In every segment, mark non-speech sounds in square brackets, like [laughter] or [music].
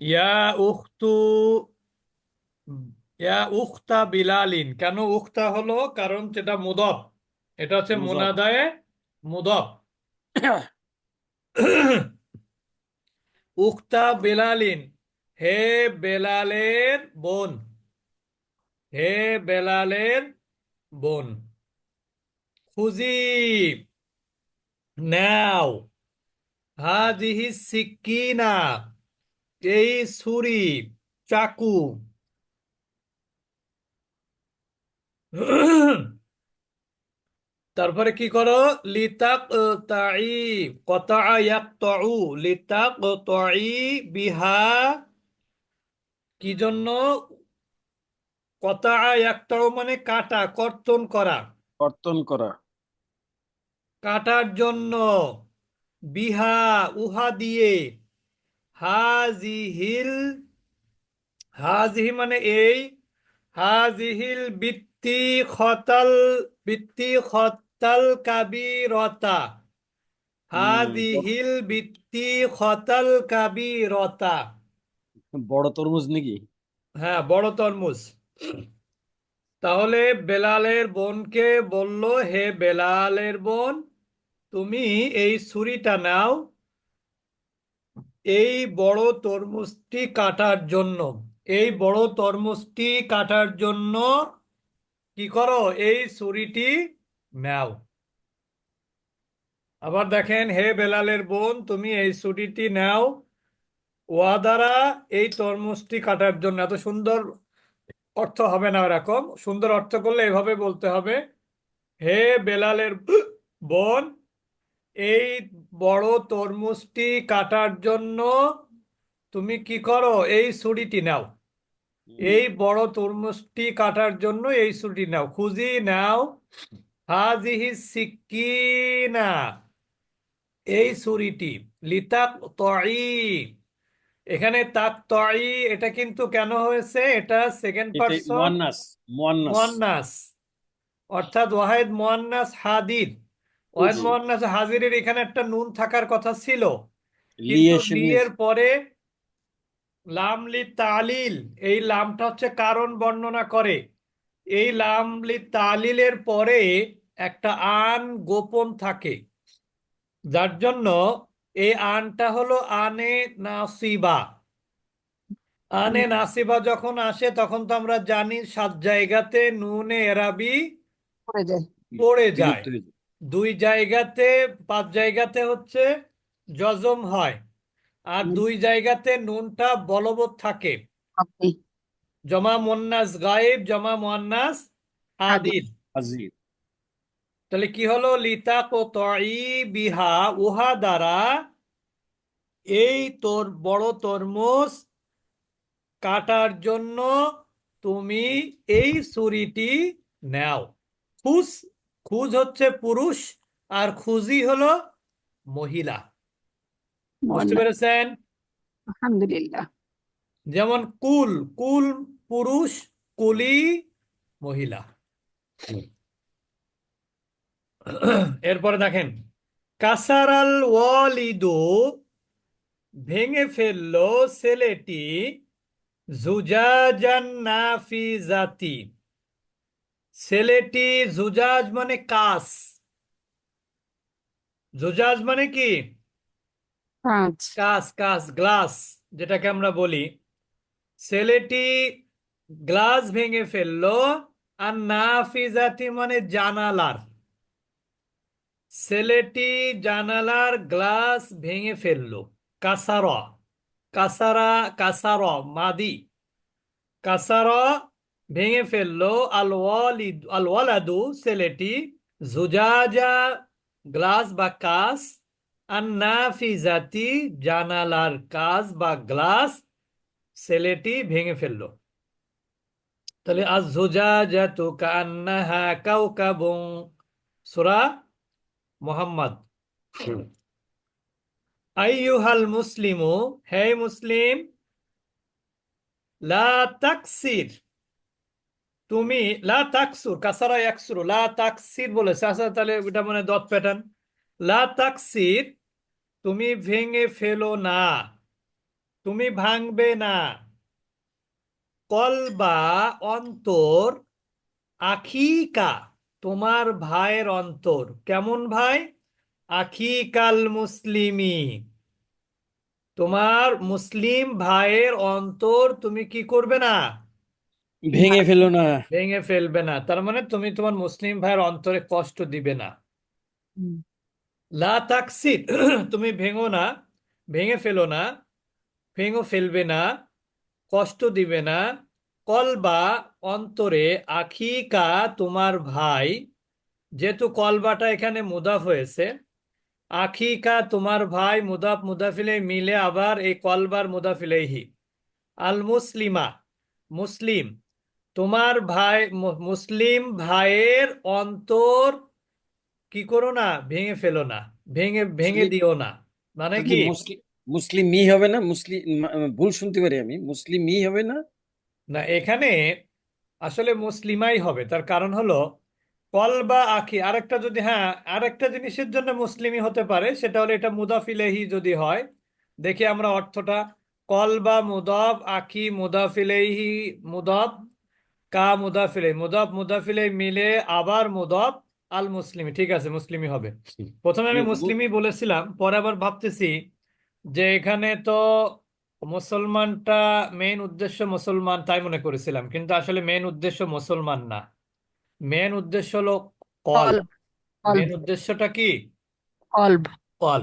ইয়া উখতু ইয়া উখতা বিলালিন কেন উখতা হলো? কারণ যেটা মুদফ এটা হচ্ছে মুদফ। মুনাদায়ে মুদফ উখতা বেলালিন। হে বেলালের বোন। হে বেলালের বোন। খুজি নাও। হাদিহি সিকিনা এই ছুরি চাকু। তারপরে কি করো? লিতাক তাই কতা ইয়াকতাউ লিতাক তাই বিহা। কি জন্য? কতা ইয়াকতাউ মানে কাটা কর্তন করা। কর্তন করা। কাটার জন্য বিহা উহা দিয়ে হাজিহিল হাজিহি মানে এই হাজিহিল বৃত্তি খতাল বৃত্তি খতাল কাবিরতা। হাজিহিল বৃত্তি খতাল কাবিরতা। বড় তরমুজ নাকি? হ্যাঁ বড় তরমুজ। তাহলে বেলালের বোনকে বলল হে বেলালের বোন তুমি এই ছুরিটা নাও এই বড় তরমুজটি কাটার জন্য, এই বড় তরমুজটি কাটার জন্য কি করো? এই ছুরিটি নাও। আবার দেখেন, হে বেলালের বোন, তুমি এই ছুরিটি নাও। ওয়া দ্বারা এই তরমুজটি কাটার জন্য, এত সুন্দর অর্থ হবে না এরকম। সুন্দর অর্থ করলে এভাবে বলতে হবে, হে বেলালের বোন এই বড় তরমুজটি কাটার জন্য তুমি কি করো? এই ছুরিটি নাও। এই বড় তরমুজটি কাটার জন্য এই ছুরিটি নাও। খুঁজি নাও। হাজিহি সিকিনা এই ছুরিটি লিতাক তই এখানে তাক তই এটা কিন্তু কেন হয়েছে? এটা সেকেন্ড পারসন মুয়ান্নাস মুয়ান্নাস। অর্থাৎ ওয়াহেদ মুয়ান্নাস হাদির ওয়াহেদ। মুয়ান্নাস হাজিরের এখানে একটা নুন থাকার কথা ছিল। কিন্তু পরে লামলি তালিল এই লামটা হচ্ছে কারণ বর্ণনা করে। এই লামলি তালিলের পরে একটা আন গোপন থাকে। যার জন্য এই আনটা হলো আনে নাসিবা। আনে নাসিবা যখন আসে তখন তো আমরা জানি সাত জায়গাতে নুনে এরাবি পড়ে যায়। দুই জায়গাতে পাঁচ জায়গাতে হচ্ছে জজম হয় আর দুই জায়গাতে নুনটা বলবৎ থাকে। জমা মুন্নাস গায়েব জমা মুন্নাস হাজির তাহলে কি হলো? লিতা কোতই বিহা উহা দ্বারা এই তোর বড় তরমুজ কাটার জন্য তুমি এই ছুরিটি নাও। খুজ খুজ হচ্ছে পুরুষ আর খুজি হলো মহিলা। বুঝতে পেরেছেন? আলহামদুলিল্লাহ। যেমন কুল কুল পুরুষ কুলি মহিলা। এরপরে দেখেন কাসারাল ওয়ালিদু ভেঙে ফেলল ছেলেটি জুজাজান নাফিজাতি। ছেলেটি জুজাজ মানে কাস। জুজাজ মানে কি? কাস কাস গ্লাস যেটাকে আমরা বলি। ছেলেটি গ্লাস ভেঙে ফেলল আর নাফিজাতি মানে জানালার। ছেলেটি জানালার গ্লাস ভেঙে ফেলল। কাসার কাসারা কাসার মাদি। কাসার ভেঙে ফেলল আল ওয়ালিদ আল ওয়ালাদু ছেলেটি জুজাজা গ্লাস বা কাস আর নাফিজাতি জানালার কাজ বা গ্লাস ছেলেটি ভেঙে ফেলল। তাহলে আজ জুজাজাতু কান্নাহা কাউকাবুন। সূরা মোহাম্মদ। আইয়ুহাল মুসলিমু হে মুসলিম লা তাকসির। তুমি লা তাকসুর, কাসারা একসুর লা তাকসির বলেছে। আচ্ছা তাহলে এটা মানে দত প্যাটার্ন লা তাকসির, তুমি ভেঙে ফেলো না, তুমি ভাঙবে না। কলবা অন্তর আখিকা, তোমার ভাইয়ের অন্তর। কেমন ভাই? আখিকাল মুসলিমি। তোমার মুসলিম ভাইয়ের অন্তর তুমি কি করবে না? ভেঙে ফেলো না। ভেঙে ফেলবে না। তার মানে তুমি তোমার মুসলিম ভাইয়ের অন্তরে কষ্ট দিবে না। লা তাকসিদ তুমি ভেঙো না ভেঙে ফেলো না ভেঙো ফেলবে না কষ্ট দিবে না। কলবা অন্তরে আখিকা তোমার ভাই যেহেতু কলবাটা এখানে মুদাফ হয়েছে আখিকা তোমার ভাই মুদাফ মুদাফিলে মিলে আবার এই কলবার মুদাফিলেহি আল মুসলিমা মুসলিম তোমার ভাই মুসলিম ভাইয়ের অন্তর কি করো না? ভেঙে ফেলো না। ভেঙে ভেঙে দিও না। মানে কি? মুসলিম মি হবে না? মুসলিম ভুল শুনতে পারি আমি। মুসলিম মি হবে না? না এখানে আসলে মুসলিমাই হবে। তার কারণ হলো কল বা আখি আরেকটা যদি হ্যাঁ আরেকটা জিনিসের জন্য মুসলিমই হতে পারে সেটা হলো এটা মুদাফ ইলাইহি যদি হয় দেখি আমরা অর্থটা। কল বা মুদাফ আখি মুদাফ ইলাইহি মুদাফ কা মুদাফ ইলাইহি মুদাফ মুদাফ ইলাইহি মিলে আবার মুদাফ আল মুসলিমি ঠিক আছে মুসলিমই হবে। প্রথমে আমি মুসলিমই বলেছিলাম পরে আবার ভাবতেছি যে এখানে তো মুসলমানটা মেন উদ্দেশ্য মুসলমান তাই মনে করেছিলাম কিন্তু আসলে মেন উদ্দেশ্য মুসলমান না। মেন উদ্দেশ্য হলো কল। মেন উদ্দেশ্যটা কি? কলব কল।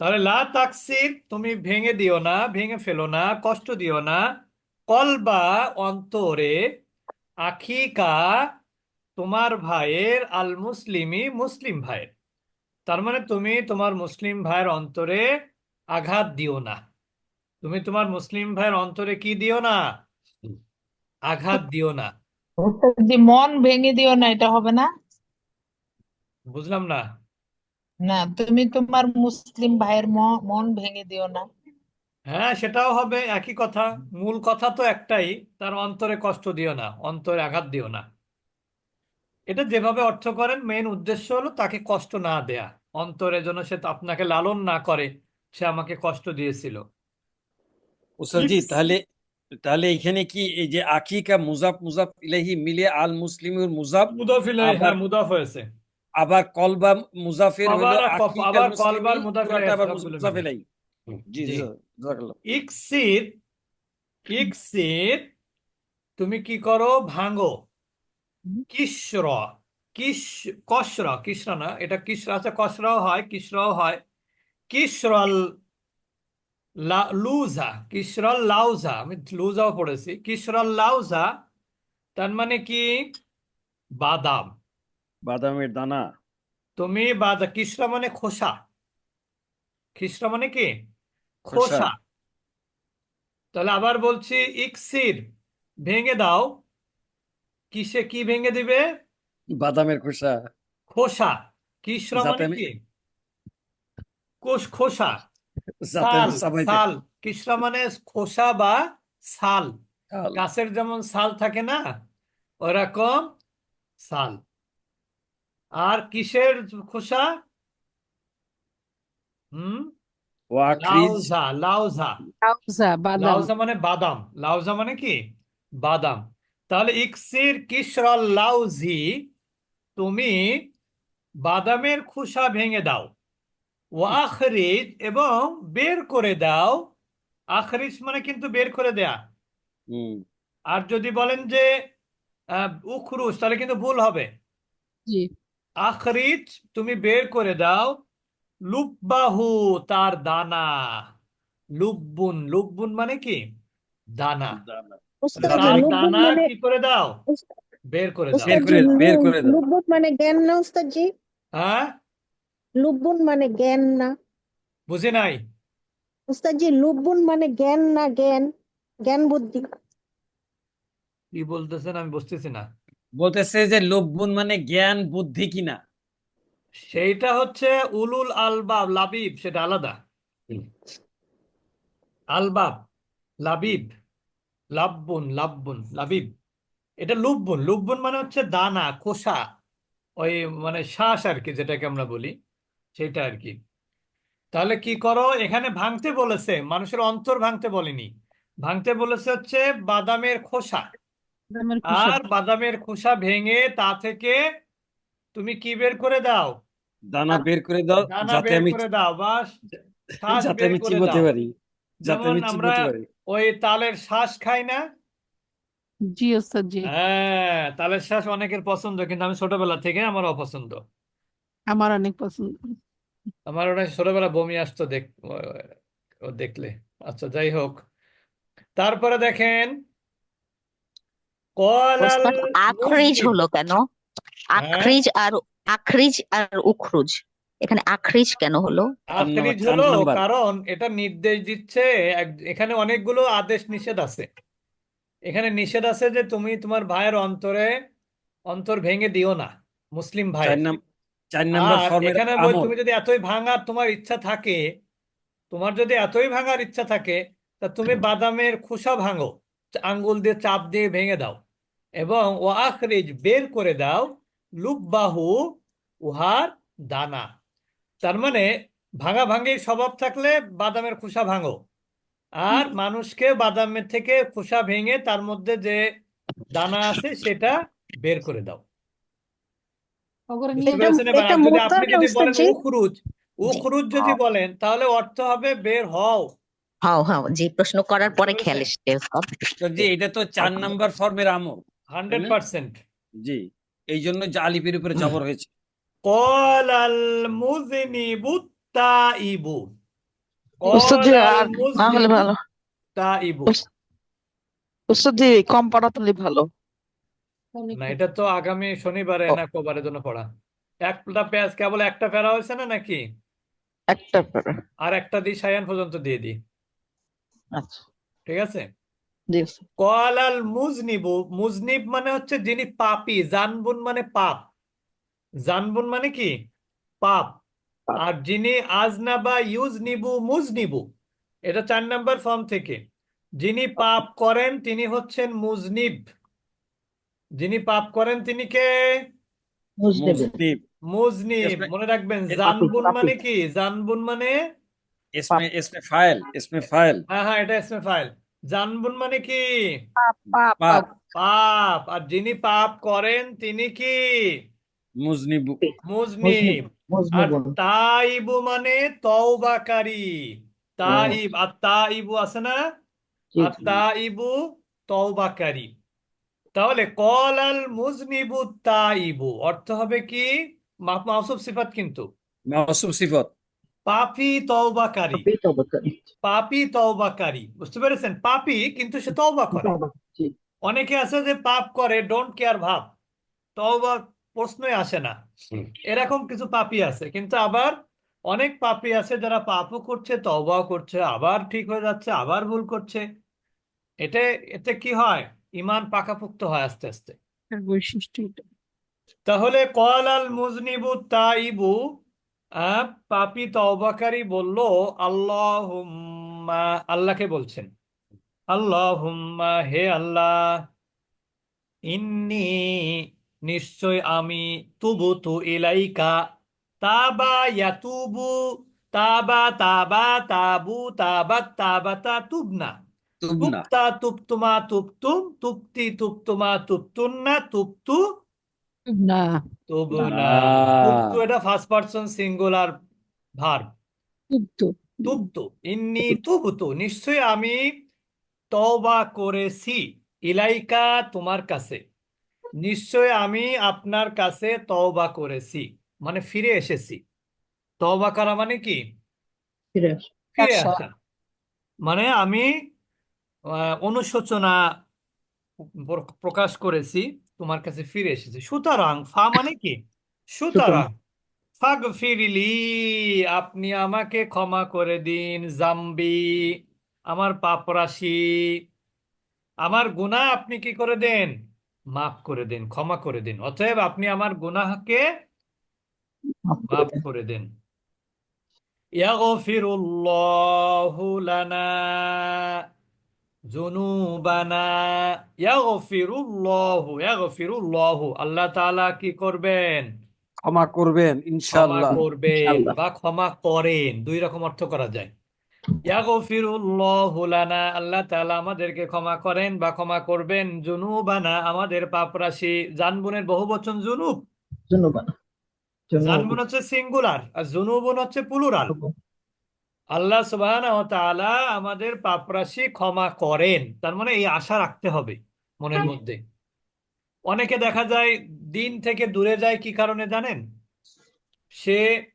তাহলে লা তাকসির তুমি ভেঙে দিও না ভেঙে ফেলো না কষ্ট দিও না কলবা অন্তরে আখিকা তোমার ভাইয়ের আল মুসলিমি মুসলিম ভাইয়ের। তার মানে তুমি তোমার মুসলিম ভাইয়ের অন্তরে আঘাত দিও না। তুমি তোমার মুসলিম ভাইয়ের অন্তরে কি দিও না? আঘাত দিও না। যদি মন ভেঙে দিও না এটা হবে না? বুঝলাম না। না তুমি তোমার মুসলিম ভাইয়ের মন ভেঙে দিও না। হ্যাঁ সেটাও হবে একই কথা। মূল কথা তো একটাই তার অন্তরে কষ্ট দিও না অন্তরে আঘাত দিও না। এটা যেভাবে অর্থ করেন মেইন উদ্দেশ্য হলো তাকে কষ্ট না দেয়া। অন্তরে যেন সে আপনাকে লালন না করে সে আমাকে কষ্ট দিয়েছিল। ইস। তাহলে তাহলে এখানে কি এই যে আকিকা মুজাফ মুজাফ ইলাইহি মিলে আল মুসলিমুল মুজাফ মুদাফ ইলাইহি হ্যাঁ হয়েছে। আবার কলবা মুজাফের হলো আবার মুজাফ পুরাটা জি ইকসির ইকসির তুমি কি করো? ভাঙো। কিসর কিস কসর কিসরা না এটা কিসরা আছে কসরাও হয় কিসরাও হয়। কিসরল লুজা কিসরল লাউজা আমি লুজাও পড়েছি। কিসরল লাউজা তার মানে কি? বাদাম। বাদামের দানা। তুমি বাদা কিসরা মানে খোসা। খিসরা মানে কি? খোসা। তাহলে আবার বলছি ইকসির ভেঙে দাও। কিসে কি ভেঙে দিবে? বাদামের খোসা। খোসা। যাতে মানে কি? কোষ খোসা। সাল সাল। কিসরা মানে? খোসা বা সাল। গাছের যেমন সাল থাকে না ওরকম সাল। আর কিসের খোসা? হুম? লাউজা লাউজা লাউজা বাদাম। লাউজা মানে বাদাম। লাউজা মানে কি? বাদাম। তাহলে ইকসির লাউজি তুমি বাদামের খোসা ভেঙে দাও ও আখরিজ এবং বের করে দাও। আখরিজ মানে কিন্তু বের করে দেয়া। হুম। আর যদি বলেন যে আহ, উখরুজ তাহলে কিন্তু ভুল হবে। জি। আখরিজ তুমি বের করে দাও লুব্বাহু তার দানা। লুব্বুন লুব্বুন মানে কি? দানা। দানা। তার দানা মানে কি করে দাও? বের করে দাও। বের করে জি বের করে দাও। লুব্বুত মানে জ্ঞান না উস্তাদ জি হ্যাঁ? লুব্বুন মানে জ্ঞান না। বুঝি নাই? উস্তাদ জি লুব্বুন মানে জ্ঞান না জ্ঞান। জ্ঞান বুদ্ধি। কি বলতেছেন আমি বুঝতেছি না। বলতেছে যে লব্বুন মানে জ্ঞান বুদ্ধি কিনা সেইটা হচ্ছে উলুল আলবাব লাবিব সেটা আলাদা। আলবাব লাবিব লাব্বুন লাব্বুন লাবিব। এটা লুব্বুন লুব্বুন মানে হচ্ছে দানা খোসা ওই মানে শ্বাস আর কি যেটাকে আমরা বলি সেটা আর কি। তাহলে কি করো এখানে ভাঙতে বলেছে মানুষের অন্তর ভাঙতে বলেনি। ভাঙতে বলেছে হচ্ছে বাদামের খোসা। বাদামের খোসা। আর বাদামের খোসা ভেঙে তা থেকে তুমি কি বের করে দাও? দানা বের করে দাও দানা যাতে বের আমি করে দাও বা শ্বাস যাতে বের আমি করে চিবোতে দাও। পারি যাতে যেমন আমি আমরা চিবোতে পারি। ওই তালের শ্বাস খাই না? জি ওস্তাদ জি। হ্যাঁ তালের শ্বাস অনেকের পছন্দ কিন্তু আমি ছোটবেলা থেকে আমার অপছন্দ। আমার অনেক পছন্দ। আমার ওটা ছোটবেলা বমি আসতো দেখ ও দেখলে। আচ্ছা যাই হোক। তারপরে দেখেন কলাল ওস্তাদ আখরিজ হলো কেন? আখরিজ আর আখরিজ আর উখরুজ। এখানে আখরিজ কেন হলো? আখরিজ হলো কারণ এটা নির্দেশ দিচ্ছে এখানে অনেকগুলো আদেশ নিষেধ আছে। এখানে নিষেধ আছে যে তুমি তোমার ভাইয়ের অন্তরে অন্তর ভেঙে দিও না মুসলিম নাম চার নাম্বার আর ফর্মের এখানে তুমি যদি এতই ভাঙার তোমার ইচ্ছা থাকে তোমার যদি এতই ভাঙার ইচ্ছা থাকে তা তুমি [clears throat] বাদামের খোসা ভাঙো আঙ্গুল দিয়ে চাপ দিয়ে ভেঙে দাও। এবং ও আখরিজ বের করে দাও লুব্বাহু উহার দানা। তার মানে ভাঙা ভাঙির স্বভাব থাকলে বাদামের খোসা ভাঙো। আর মানুষকে বাদামের থেকে খোসা ভেঙে তার মধ্যে যে দানা আছে সেটা বের করে দাও। আপনি যদি বলেন উখরুজ উখরুজ যদি বলেন তাহলে অর্থ হবে বের হও। হ্যাঁ হ্যাঁ জি প্রশ্ন করার পরে খেয়াল এসছে জি এটা তো চার নাম্বার ফর্মের আমল। Hundred percent. জি এই জন্য জালিপির উপরে জবর হয়েছে। কলাল মুজনিবু তাইবু ভালো। তাইবু উস্তাদি কম পড়া ভালো। না এটা তো আগামী শনিবারে না কোবারের জন্য পড়া। একটা পেঁয়াজ কেবল একটা প্যারা হয়েছে না নাকি? একটা প্যারা আর একটা দিই সায়ান পর্যন্ত দিয়ে দিই আচ্ছা। ঠিক আছে? কলাল মুজনিবু মুজনিব মানে হচ্ছে যিনি পাপি জানবুন মানে পাপ। জানবুন মানে কি? পাপ। আর যিনি আজনাবা ইউজ নিব মুজ মুজনিবু এটা চার নাম্বার ফর্ম থেকে। যিনি পাপ করেন তিনি হচ্ছেন মুজনিব। যিনি পাপ করেন তিনি কে? মুজনিব। মনে রাখবেন জানবুন মানে কি? জানবুন মানে? File file. হ্যাঁ হ্যাঁ এটা ইসমে ফাইল। জানবুন মানে কি? পাপ পাপ পাপ আর যিনি পাপ করেন তিনি কি? মুজনিবু। মুজনিব। আর তাইবু মানে তওবাকারী। তাইব আর তাইবু আছে না? আর তাইবু তওবাকারী। তাহলে কলাল মুজনিবু তাইবু অর্থ হবে কি? মাসুফ সিফাত কিন্তু। মাসুফ সিফাত। পাপী তওবাকারী। করেন তওবাকারী। বুঝতে পেরেছেন? পাপী কিন্তু সে তওবা করে। অনেকে আছে যে পাপ করে ডোন্ট কেয়ার ভাব। তওবা প্রশ্নই আসে না। এরকম কিছু পাপী আছে। কিন্তু আবার অনেক পাপী আছে যারা পাপও করছে তওবাও করছে আবার ঠিক হয়ে যাচ্ছে আবার ভুল করছে। এতে এতে কি হয়? ইমান পাকাপোক্ত হয় আস্তে আস্তে। বৈশিষ্ট্য তাহলে কল আল মুজনিবু তাইবু পাপি তওবাকারী বলল আল্লাহুম্মা আল্লাহকে বলছেন। আল্লাহুম্মা হে আল্লাহ ইন্নি নিশ্চয় আমি তুবুতু ইলাইকা তাবা ইয়াতুবু তাবা তাবা তাবু তাবা তাবাতা তুবনা। তুবনা। তুবতা তুবতুমা তুবতুম তুপ্তি তুবতুমা তুবতুন্না তুবতু না। তুবনা না। এটা ফার্স্ট পারসন সিঙ্গুলার ভার্ব ইন্নি তুবতু নিশ্চয় আমি তওবা করেছি ইলাইকা তোমার কাছে। নিশ্চয় আমি আপনার কাছে তওবা করেছি। মানে ফিরে এসেছি। তওবা করা মানে কি? ফিরে ফিরে আচ্ছা। আসা। মানে আমি আহ, অনুশোচনা প্রকাশ করেছি। তোমার কাছে ফিরে এসেছি। সুতরাং ফা মানে কি? সুতরাং ফাগফিরলি আপনি আমাকে ক্ষমা করে দিন জাম্বি আমার পাপ রাশি আমার গুনাহ আপনি কি করে দেন? মাফ করে দিন ক্ষমা করে দিন। অতএব আপনি আমার গুনাহকে মাফ করে দেন। ইয়াগফিরুল্লাহু লানা। জুনুবানা। ইয়াগফিরুল্লাহু ইয়াগফিরুল্লাহু। আল্লাহ তাআলা কি করবেন? ক্ষমা করবেন ক্ষমা করবেন বা ক্ষমা করেন। দুই রকম অর্থ করা যায়। ইয়াগফিরুল্লাহু লানা আল্লাহ তাআলা আমাদেরকে ক্ষমা করেন বা ক্ষমা করবেন। জুনুবানা আমাদের পাপ রাশি। জানবুনের বহুবচন জুনুব। জুনুবান। জানবুন হচ্ছে সিঙ্গুলার আর জুনুবুন হচ্ছে প্লুরাল। আল্লাহ ওয়া আমাদের পাপরাশি ক্ষমা করেন। তার মানে এই আশা রাখতে হবে মনের মধ্যে। অনেকে দেখা যায় দিন থেকে দূরে যায় কি কারণে জানেন? সে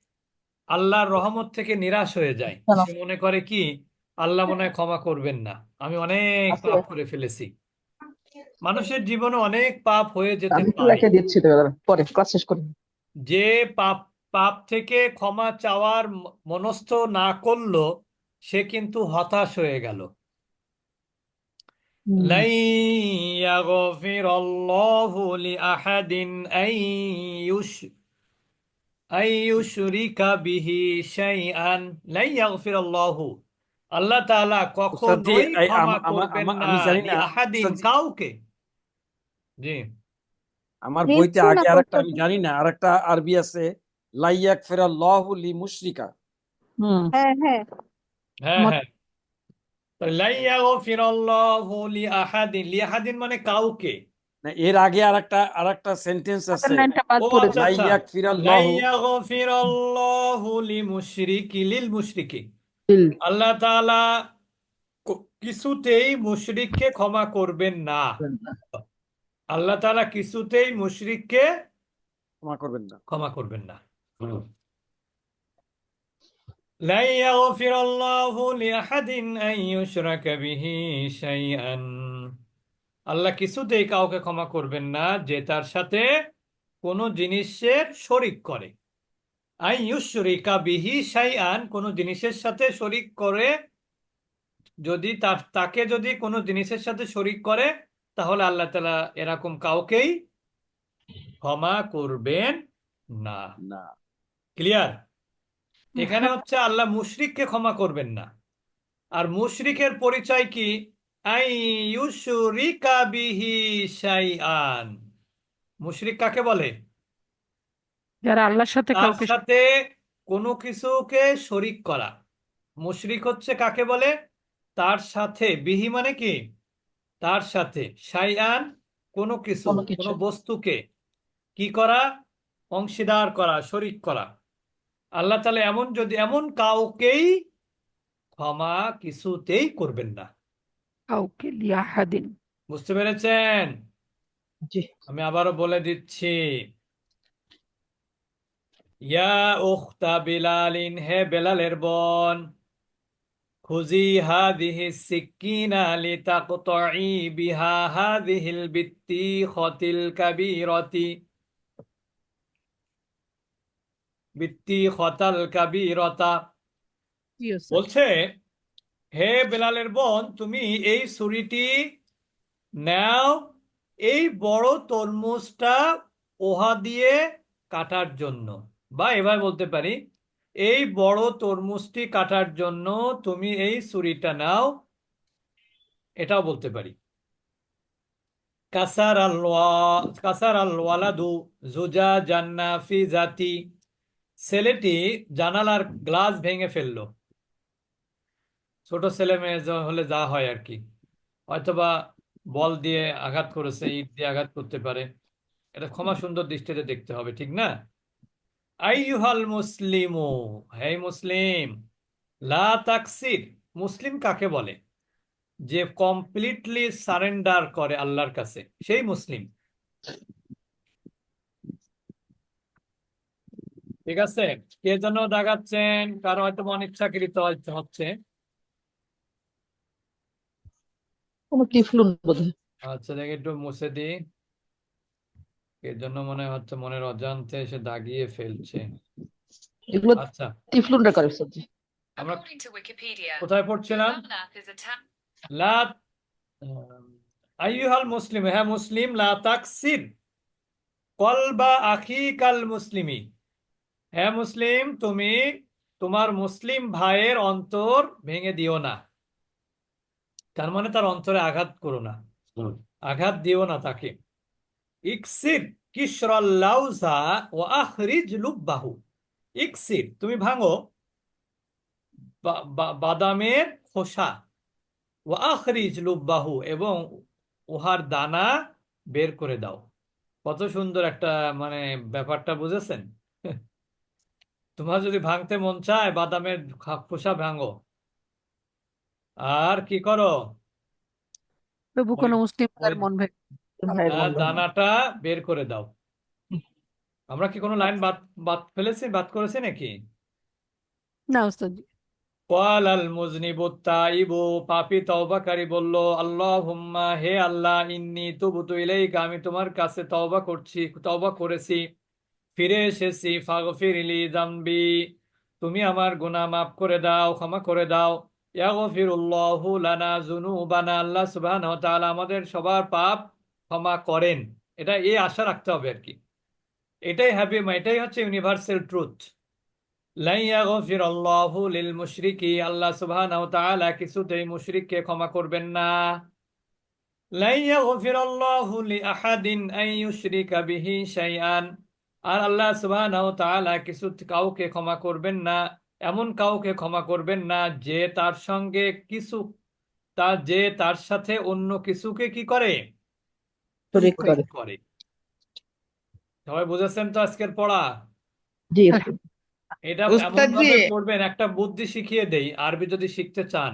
আল্লাহর রহমত থেকে নিরাশ হয়ে যায়। কেন? সে মনে করে কি আল্লাহ মনে হয় ক্ষমা করবেন না। আমি অনেক। পাপ করে ফেলেছি। মানুষের জীবনে অনেক পাপ হয়ে যেতে পারে। যে পাপ পাপ থেকে ক্ষমা চাওয়ার ম- মনস্থ না করলো সে কিন্তু হতাশ হয়ে গেল لن يغفر الله لأحد أن يش أن يشرك به شيئا لن يغفر الله আল্লাহ তাআলা উস্তাদ জি, কখনোই এই ক্ষমা আমা- আমা- করবেন আমা- না আমি জানি না লিআহাদিন উস্তাদ জি, কাউকে জি আমার নিশ্চয় বইতে না আগে আরেকটা উস্তাদ আমি জানি না আরেকটা আরবি আছে লাইয়াক ফিরাল্লাহু লি মুশরিকা হুম। হ্যাঁ হ্যাঁ। হ্যাঁ হ্যাঁ। তো লা ইয়াগফিরাল্লাহু লিআহাদিন। লিআহাদিন মানে কাউকে? না এর আগে আরেকটা আরেকটা সেন্টেন্স আছে। ও আচ্ছা আচ্ছা। লাইয়াক লা ফিরাল্লাহু ইয়াগফিরাল্লাহু লিমুশরিকি লিল। মুশরিকি আল্লাহ তাআলা কিছুতেই মুশরিককে ক্ষমা করবেন না। আল্লাহ তাআলা কিছুতেই মুশরিককে ক্ষমা করবেন না। ক্ষমা করবেন না। لا يغفر الله لأحد أن يشرك به شيئا আল্লাহ কিছুতেই কাউকে ক্ষমা করবেন না যে তার সাথে কোনো জিনিসের শরিক করে আই ইউশরিকা বিহি শাইআন কোনো জিনিসের সাথে শরিক করে যদি তার তাকে যদি কোনো জিনিসের সাথে শরিক করে তাহলে আল্লাহ তাআলা এরকম কাউকেই ক্ষমা করবেন না না ক্লিয়ার এখানে হচ্ছে আল্লাহ মুশরিককে ক্ষমা করবেন না। আর মুশরিকের পরিচয় কি? মুশরিক কাকে বলে? যারা আল্লাহর সাথে কাউকে সাথে কোনো কিছুকে শরিক করা। মুশরিক হচ্ছে কাকে বলে? তার সাথে বিহি মানে কি? তার সাথে কিছু কোনো কিছু। কোনো বস্তুকে কি করা? অংশীদার করা শরিক করা। আল্লাহ তাআলা এমন যদি এমন কাউকেই ক্ষমা কিছুতেই করবেন না। কাউকে লিয়াহাদিন। বুঝতে পেরেছেন? জি। আমি আবারও বলে দিচ্ছি। ইয়া উখতা বিলালিন হে বেলালের বোন খুজি হাদিহি সিক্কিনা লিতাকতাই বিহা হাদিহিল বিত্তিখাতিল কাবীরাতি। কাবীরাতা। বলছে হে বেলালের বোন তুমি এই ছুরিটি নাও এই বড় তরমুজটা ওহা দিয়ে কাটার জন্য। বা এবার বলতে পারি এই বড় তরমুজটি কাটার জন্য তুমি এই ছুরিটা নাও। এটাও বলতে পারি। কাসার আল কাসার আল ওয়ালাদু জুজা জান্না ফি জাতি। ছেলেটি জানালার গ্লাস ভেঙে ফেলল। ছোট ছেলে মেয়ে হলে যা হয় আর কি। হয়তোবা বল দিয়ে আঘাত করেছে, ইট দিয়ে আঘাত করতে পারে। এটা ক্ষমা সুন্দর দৃষ্টিতে দেখতে হবে, ঠিক না? আইয়ুহাল মুসলিমু, হে মুসলিম, লা তাকসির, মুসলিম কাকে বলে? যে কমপ্লিটলি সারেন্ডার করে আল্লাহর কাছে, সেই মুসলিম। ঠিক আছে? কে যেন দাগাচ্ছেন? কারও হয়তো অনিচ্ছাকৃত হচ্ছে। আচ্ছা দেখি একটু মুছে দিই। এর জন্য মনে হচ্ছে মনের অজান্তে এসে দাগিয়ে ফেলছে। এগুলো আচ্ছা। করে সবজি আমরা কোথায় পড়ছিলাম? লা আইয়ুহাল মুসলিম হ্যাঁ মুসলিম লা তাকসির কলবা আখিকাল মুসলিমি। হ্যাঁ মুসলিম তুমি তোমার মুসলিম ভাইয়ের অন্তর ভেঙে দিও না। তার মানে তার অন্তরে আঘাত করো না। আঘাত দিও না তাকে। ইকসির কিসরাল লাউজা ও আখরিজ লুব্বাহু। ইকসির তুমি ভাঙো বাদামের খোসা। ও আখরিজ লুব্বাহু এবং উহার দানা বের করে দাও। কত সুন্দর একটা মানে ব্যাপারটা বুঝেছেন? তোমার যদি ভাঙতে মন চায় বাদামের খোসা ভাঙো। আর কি করো? মুসলিম মন দানাটা বের করে দাও। আমরা কি কোনো লাইন বাদ বাদ ফেলেছি বাদ করেছি নাকি? না ওস্তাদ কাল আল মুজনিবু তাইবু পাপী তওবাকারী বলল আল্লাহুম্মা হে আল্লাহ ইন্নী তুবতু ইলাইকা আমি তোমার কাছে তওবা করছি তওবা করেছি। ফিরে এসেছি ফাগফিরলি যামবি। তুমি আমার গুনাহ মাফ করে দাও, ক্ষমা করে দাও। ইয়াগফিরুল্লাহু লানা যুনুবানা, আল্লাহ সুবহানাহু ওয়া আমাদের সবার পাপ ক্ষমা করেন। এটা এই আশা রাখতে হবে আর কি। এটাই হ্যাপি এটাই হচ্ছে ইউনিভার্সাল ট্রুথ। আল্লাহ তাআলা কিছুতেই মুশরিককে ক্ষমা করবেন না। শাইআন। আর আল্লাহ সুবহানাহু ওয়া তাআলা কিছু কাউকে ক্ষমা করবেন না এমন কাউকে ক্ষমা করবেন না যে তার সঙ্গে কিছু তা যে তার সাথে অন্য কিছুকে কি করে? করে। সবাই বুঝেছেন তো আজকের পড়া? এটা উস্তাদ এমন ভাবে পড়বেন একটা বুদ্ধি শিখিয়ে দেই আরবি যদি শিখতে চান।